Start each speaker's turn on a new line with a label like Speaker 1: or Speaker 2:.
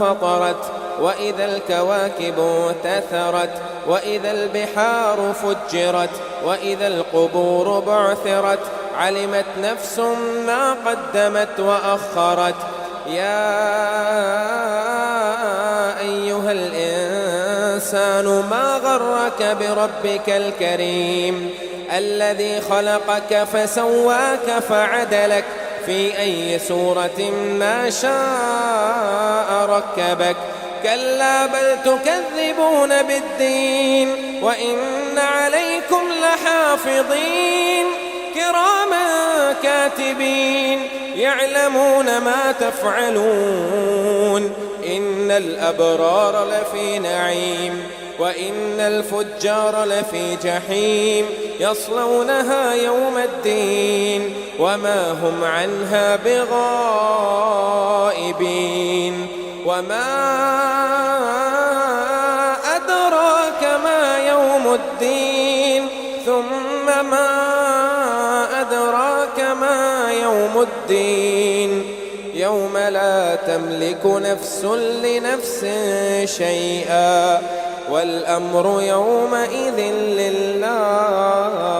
Speaker 1: فطرت وإذا الكواكب انتثرت وإذا البحار فجرت وإذا القبور بعثرت علمت نفس ما قدمت وأخرت. يا أيها الإنسان ما غرك بربك الكريم الذي خلقك فسواك فعدلك؟ في أي سورة ما شاء ركبك. كلا بل تكذبون بالدين وإن عليكم لحافظين. كراما كاتبين يعلمون ما تفعلون. إن الأبرار لفي نعيم. وإن الفجار لفي جحيم يصلونها يوم الدين وما هم عنها بغائبين وما أدراك ما يوم الدين ثم ما أدراك ما يوم الدين يوم لا تملك نفس لنفس شيئا والأمر يومئذ لله.